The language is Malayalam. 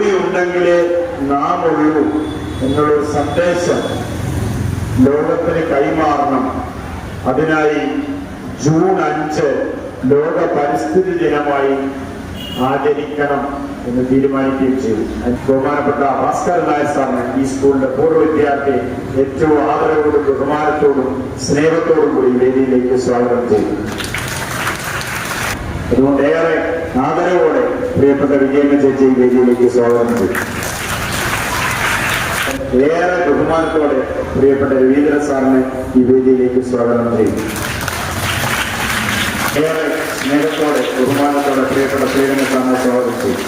ഭൂമിയുണ്ടെങ്കിലേ നാം ഒഴിവു എന്നുള്ളൊരു സന്ദേശം ലോകത്തിന് കൈമാറണം. അതിനായി ജൂൺ അഞ്ച് ലോക പരിസ്ഥിതി ദിനമായി ആചരിക്കണം എന്ന് തീരുമാനിക്കുകയും ചെയ്തു. ബഹുമാനപ്പെട്ട ഭാസ്കർ നായർ സാറിന് ഈ സ്കൂളിന്റെ പൂർവ വിദ്യാർത്ഥി ഏറ്റവും ആദരവോടും ബഹുമാനത്തോടും സ്നേഹത്തോടും കൂടി വേദിയിലേക്ക് സ്വാഗതം ചെയ്തു. അതുകൊണ്ട് ഏറെ ആദരവോടെ പ്രിയപ്പെട്ട വിജയമ്മ ചേച്ചി വേദിയിലേക്ക് സ്വാഗതം ചെയ്തു. ഏറെ ബഹുമാനത്തോടെ പ്രിയപ്പെട്ട രവീന്ദ്ര സാറിനെ ഈ വേദിയിലേക്ക് സ്വാഗതം ചെയ്തു. ഏറെ സ്നേഹത്തോടെ ബഹുമാനത്തോടെ പ്രിയപ്പെട്ട ശ്രീരംഗ സാറിനെ സ്വാഗതം ചെയ്തു.